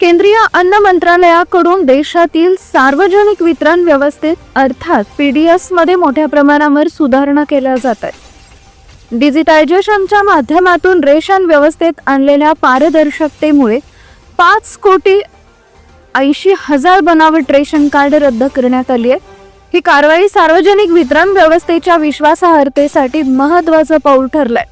केंद्रीय अन्न मंत्रालयाकडून देशातील सार्वजनिक वितरण व्यवस्थेत अर्थात पीडीएसमध्ये मोठ्या प्रमाणावर सुधारणा केल्या जात आहेत. डिजिटायझेशनच्या माध्यमातून रेशन व्यवस्थेत आणलेल्या पारदर्शकतेमुळे पाच कोटी ऐंशी हजार बनावट रेशन कार्ड रद्द करण्यात आली आहे. ही कारवाई सार्वजनिक वितरण व्यवस्थेच्या विश्वासार्हतेसाठी महत्वाचं पाऊल ठरलंय.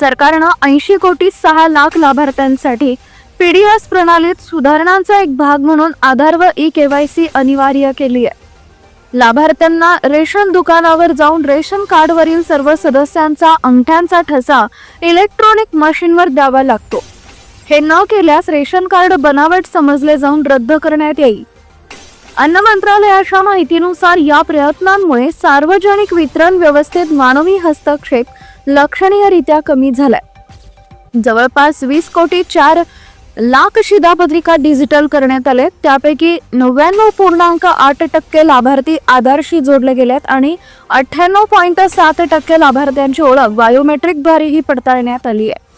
सरकारनं ऐंशी कोटी सहा लाख लाभार्थ्यांसाठी पीडीएस प्रणालीत सुधारणांचा एक भाग म्हणून आधार व ई केवायसी अनिवार्य केली आहे. लाभार्थ्यांना रेशन दुकानावर जाऊन रेशन कार्डवरील सर्व सदस्यांचा अंगठ्यांचा ठसा इलेक्ट्रॉनिक मशीनवर द्यावा लागतो. हे न केल्यास रेशन कार्ड बनावट समजले जाऊन रद्द करण्यात येईल. अन्न मंत्रालयाच्या माहितीनुसार या प्रयत्नांमुळे सार्वजनिक वितरण व्यवस्थेत मानवी हस्तक्षेप लक्षणीयरित्या कमी झालाय. जवळपास वीस कोटी चार लाख शिधापत्रिका डिजिटल करण्यात आले त्यापैकी नव्याण्णव पूर्णांक आठ टक्के लाभार्थी आधारशी जोडले गेलेत आणि अठ्ठ्याण्णव पॉईंट सात टक्के लाभार्थ्यांची ओळख बायोमेट्रिकद्वारेही पडताळण्यात आली आहे.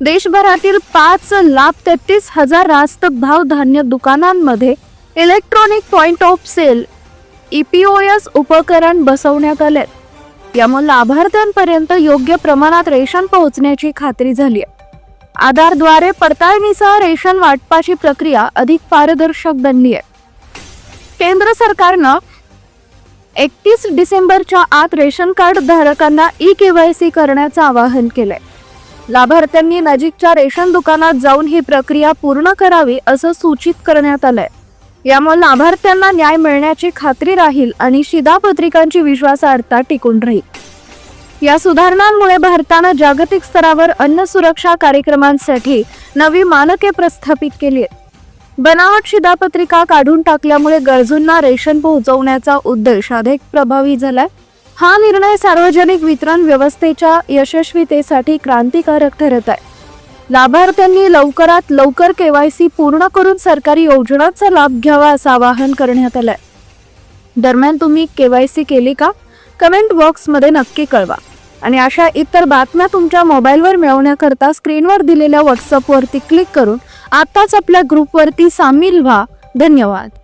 देशभरातील पाच लाख तेहतीस हजार रास्त भाव धान्य दुकानांमध्ये electronic point of sale EPOS उपकरण बसवण्यात आले यामुळे लाभार्थ्यांपर्यंत योग्य प्रमाणात रेशन पोहोचण्याची खात्री झाली आहे. आधारद्वारे पडताळणीसह रेशन वाटपाची प्रक्रिया अधिक पारदर्शक बनली आहे. केंद्र सरकारनं एकतीस डिसेंबरच्या आत रेशन कार्ड धारकांना ई केवायसी करण्याचं आवाहन केलंय. लाभार्थ्यांनी नजीकच्या रेशन दुकानात जाऊन ही प्रक्रिया पूर्ण करावी असं सूचित करण्यात आलंय. यामुळे लाभार्थ्यांना न्याय मिळण्याची खात्री राहील आणि शिधापत्रिकांची विश्वासार्हता टिकून राहील. या सुधारणांमुळे भारतानं जागतिक स्तरावर अन्न सुरक्षा कार्यक्रमांसाठी नवी मानके प्रस्थापित केली आहेत. बनावट शिधापत्रिका काढून टाकल्यामुळे गरजूंना रेशन पोहोचवण्याचा उद्देश अधिक प्रभावी झालाय. हा निर्णय सार्वजनिक वितरण व्यवस्थेच्या यशस्वीतेसाठी क्रांतिकारक ठरत आहे. लाभार्थ्यांनी लवकरात लवकर केवायसी पूर्ण करून सरकारी योजनांचा लाभ घ्यावा असं आवाहन करण्यात आलंय. दरम्यान तुम्ही केवायसी केली का? कमेंट बॉक्समध्ये नक्की कळवा. आणि अशा इतर बातम्या तुमच्या मोबाईलवर मिळवण्याकरता स्क्रीनवर दिलेल्या व्हॉट्सअपवरती क्लिक करून आत्ताच आपल्या ग्रुपवरती सामील व्हा. धन्यवाद.